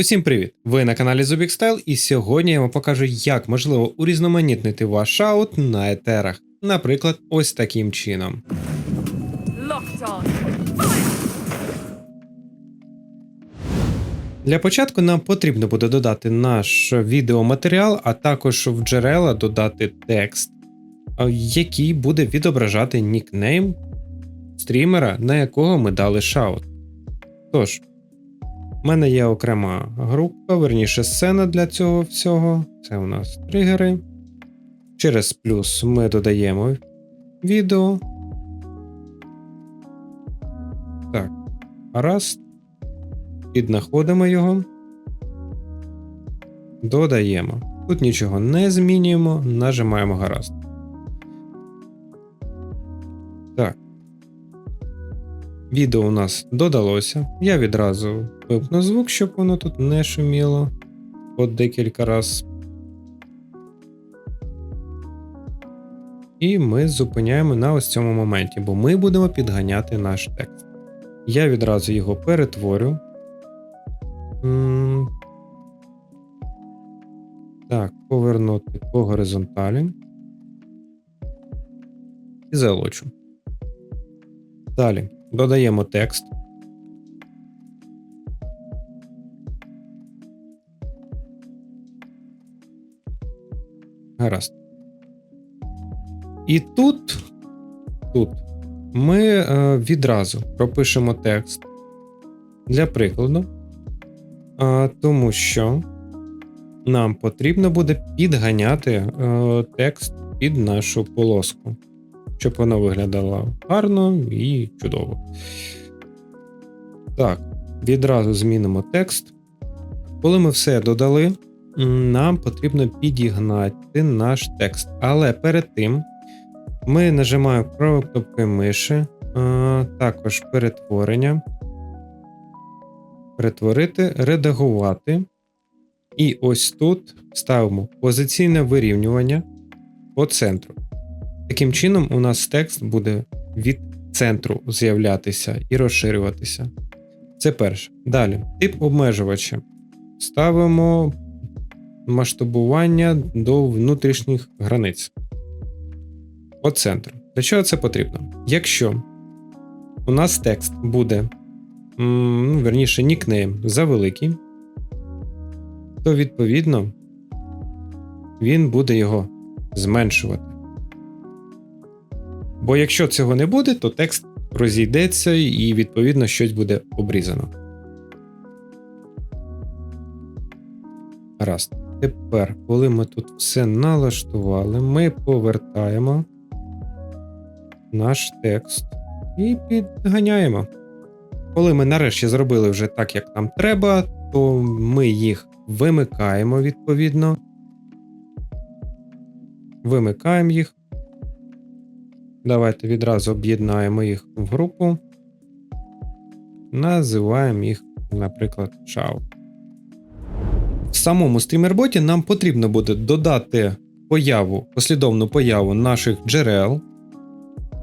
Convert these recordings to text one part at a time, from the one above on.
Усім привіт! Ви на каналі Zubik Style і сьогодні я вам покажу, як можливо урізноманітнити ваш шаут на етерах. Наприклад, ось таким чином. Для початку нам потрібно буде додати наш відеоматеріал, а також в джерела додати текст, який буде відображати нікнейм стрімера, на якого ми дали шаут. Тож, в мене є окрема група, верніше сцена для цього всього. Це у нас тригери. Через плюс ми додаємо відео. Так, раз. Піднаходимо його. Додаємо. Тут нічого не змінюємо, нажимаємо гаразд. Так. Відео у нас додалося. Я відразу випну звук, щоб воно тут не шуміло по декілька раз. І ми зупиняємо на ось цьому моменті, бо ми будемо підганяти наш текст. Я відразу його перетворю. Так, повернути по горизонталі. І залочу. Далі додаємо текст. Гаразд. І тут, тут ми е, відразу пропишемо текст для прикладу, е, тому що нам потрібно буде підганяти е, текст під нашу полоску, щоб вона виглядала гарно і чудово. Так, відразу змінимо текст. Коли ми все додали, нам потрібно підігнати наш текст. Але перед тим ми нажимаємо правою кнопкою миші, також перетворення, перетворити, редагувати. І ось тут ставимо позиційне вирівнювання по центру. Таким чином, у нас текст буде від центру з'являтися і розширюватися. Це перше. Далі, тип обмежувача. Ставимо масштабування до внутрішніх границь. По центру. Для чого це потрібно? Якщо у нас текст буде, ну, верніше, нікнейм завеликий, то відповідно він буде його зменшувати. Бо якщо цього не буде, то текст розійдеться і відповідно щось буде обрізано. Гаразд. Тепер, коли ми тут все налаштували, ми повертаємо наш текст і підганяємо. Коли ми нарешті зробили вже так, як нам треба, то ми їх вимикаємо відповідно. Вимикаємо їх. Давайте відразу об'єднаємо їх в групу. Називаємо їх, наприклад, Shout. В самому стрімерботі нам потрібно буде додати появу, послідовну появу наших джерел,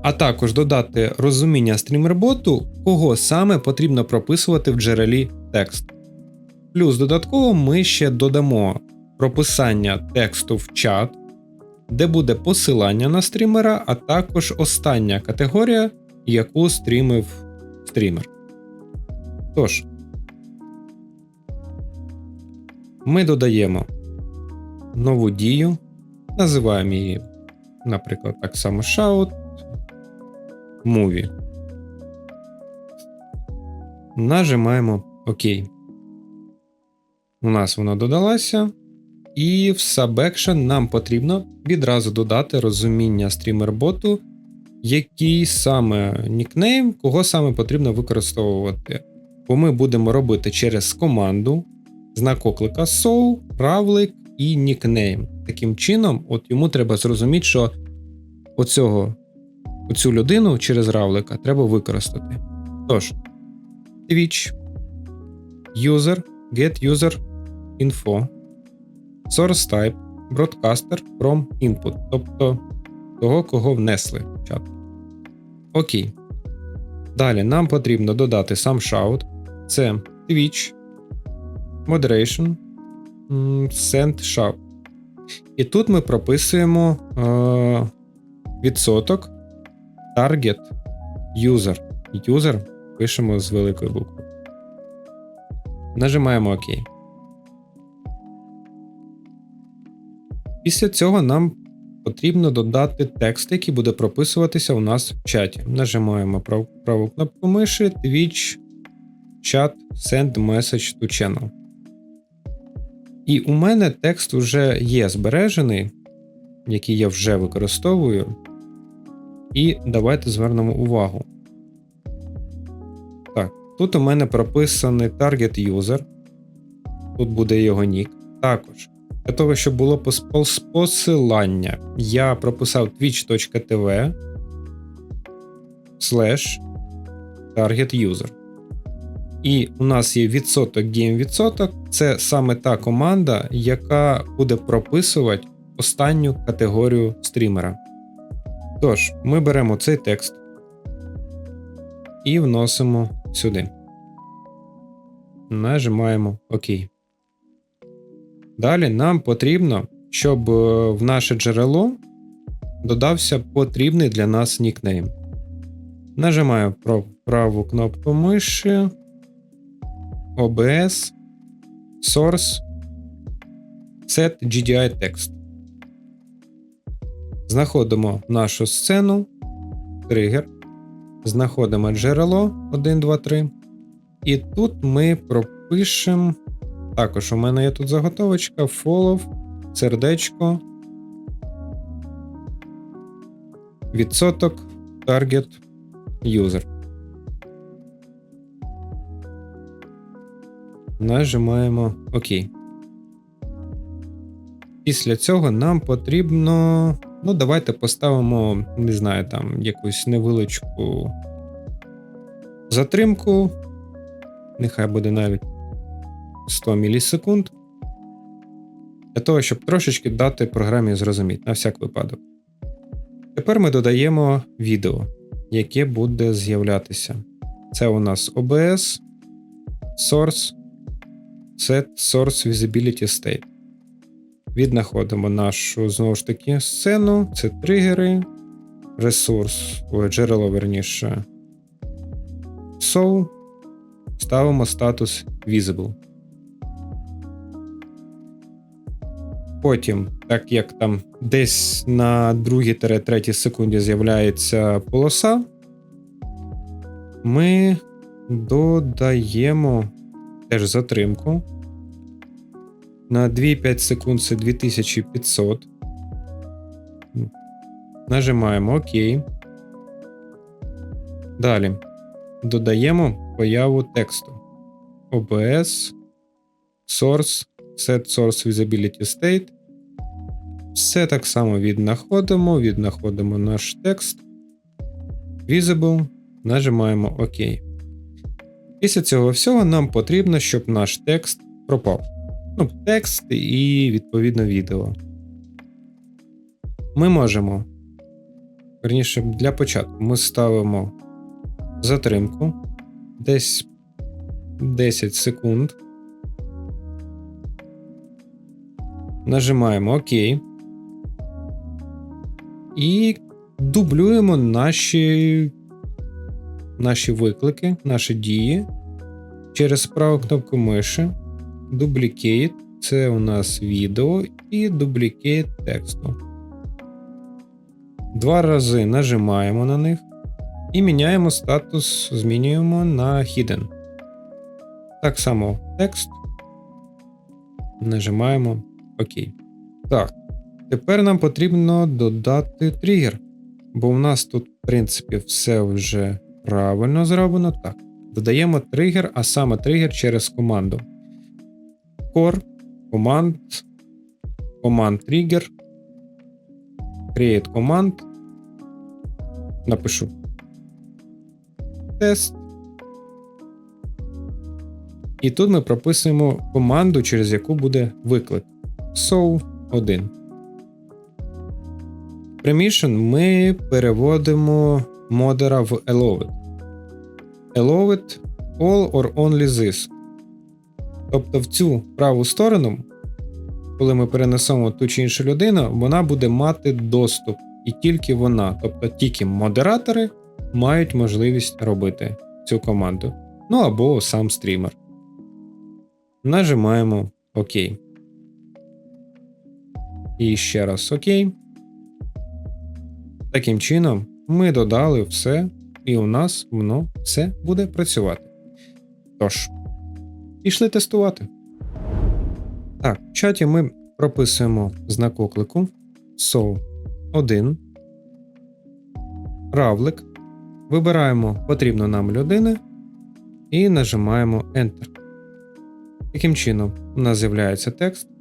а також додати розуміння стрімерботу, кого саме потрібно прописувати в джерелі текст. Плюс додатково ми ще додамо прописання тексту в чат, де буде посилання на стрімера, а також остання категорія, яку стрімив стрімер. Тож, ми додаємо нову дію, називаємо її, наприклад, так само Shout Movie. Нажимаємо ОК. У нас вона додалася. І в SubAction нам потрібно відразу додати розуміння стрімерботу, який саме нікнейм, кого саме потрібно використовувати. Бо ми будемо робити через команду знак оклика SOW, равлик і нікнейм. Таким чином, от йому треба зрозуміти, що оцього, оцю людину через равлика треба використати. Тож, Twitch, user, get user info, source type, broadcaster from input, тобто того, кого внесли в чат. Окей. Далі нам потрібно додати сам шаут. Це Twitch, Moderation, Send Sharp. І тут ми прописуємо е, відсоток Target User. User пишемо з великої букви. Нажимаємо ОК. Після цього нам потрібно додати текст, який буде прописуватися у нас в чаті. Нажимаємо прав- праву кнопку миші, Twitch, Chat, Send Message to Channel. І у мене текст вже є збережений, який я вже використовую. І давайте звернемо увагу. Так, тут у мене прописаний target user. Тут буде його нік. Також для того, щоб було пос- пос- посилання, я прописав twitch.tv slash target user. І у нас є відсоток game відсоток. Це саме та команда, яка буде прописувати останню категорію стрімера. Тож, ми беремо цей текст і вносимо сюди. Нажимаємо ОК. Далі нам потрібно, щоб е, в наше джерело додався потрібний для нас нікнейм. Нажимаю праву кнопку миші, OBS, Source, Set GDI Text. Знаходимо нашу сцену, тригер, знаходимо джерело 1, 2, 3. І тут ми пропишемо. Також у мене є тут заготовочка, follow, сердечко, відсоток, target, user. Нажимаємо ОК. Після цього нам потрібно. Ну, давайте поставимо, не знаю, там якусь невеличку затримку. Нехай буде навіть 100 мілісекунд. Для того, щоб трошечки дати програмі зрозуміти на всяк випадок. Тепер ми додаємо відео, яке буде з'являтися. Це у нас OBS, Source, Set Source Visibility State. Віднаходимо нашу знову ж таки сцену, це тригери, ресурс, ой, джерело верніше. So, ставимо статус Visible. Потім, так як там десь на 2-3 секунді з'являється полоса, ми додаємо теж затримку. На 2,5 секунд це 2500. Нажимаємо ОК. Далі додаємо появу тексту. OBS, Source, Set Source Visibility State. Все так само віднаходимо, віднаходимо наш текст. Visible, нажимаємо ОК. Після цього всього нам потрібно, щоб наш текст пропав. Ну, текст і відповідно відео. Ми можемо. Верніше, для початку ми ставимо затримку десь 10 секунд. Нажимаємо ОК. І дублюємо наші, наші виклики, наші дії через праву кнопку миші. Duplicate – це у нас відео і Duplicate тексту. Два рази нажимаємо на них і міняємо статус, змінюємо на Hidden. Так само текст. Нажимаємо ОК. Так. Тепер нам потрібно додати тригер. Бо у нас тут, в принципі, все вже правильно зроблено. Так. Додаємо тригер, а саме тригер через команду. Core, команд, команд trigger, create command. Напишу тест. І тут ми прописуємо команду, через яку буде виклик. So 1. Permission ми переводимо модера в Allowed. Allowed all or only this. Тобто в цю праву сторону, коли ми перенесемо ту чи іншу людину, вона буде мати доступ. І тільки вона, тобто тільки модератори, мають можливість робити цю команду. Ну або сам стрімер. Нажимаємо ОК. І ще раз ОК. Таким чином, ми додали все, і у нас воно все буде працювати. Тож, пішли тестувати. Так, в чаті ми прописуємо знак оклику SO 1. Равлик. Вибираємо потрібну нам людину і нажимаємо Enter. Таким чином, у нас з'являється текст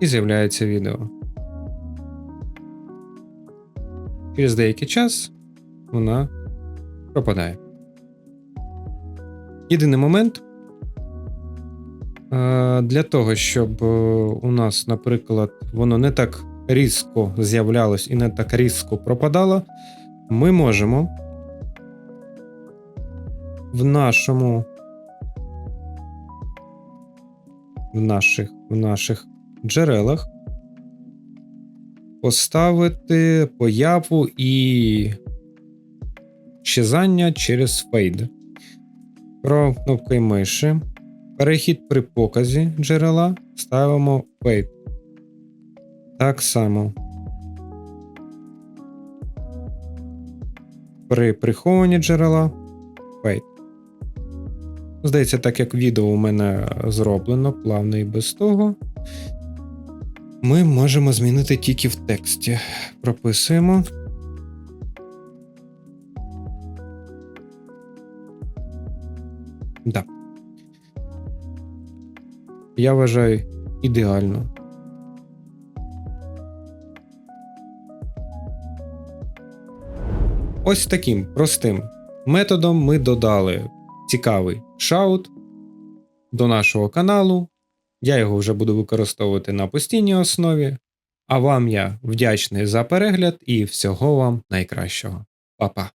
і з'являється відео. Через деякий час вона пропадає. Єдиний момент е, для того, щоб е, у нас, наприклад, воно не так різко з'являлось і не так різко пропадало, ми можемо в нашому в наших, в наших джерелах поставити появу і щезання через фейд. Про кнопкою миші. Перехід при показі джерела ставимо фейд. Так само. При прихованні джерела фейд. Здається, так як відео у мене зроблено плавно і без того. Ми можемо змінити тільки в тексті. Прописуємо. Да. Я вважаю ідеально. Ось таким простим методом ми додали цікавий шаут до нашого каналу. Я його вже буду використовувати на постійній основі. А вам я вдячний за перегляд і всього вам найкращого. Па-па!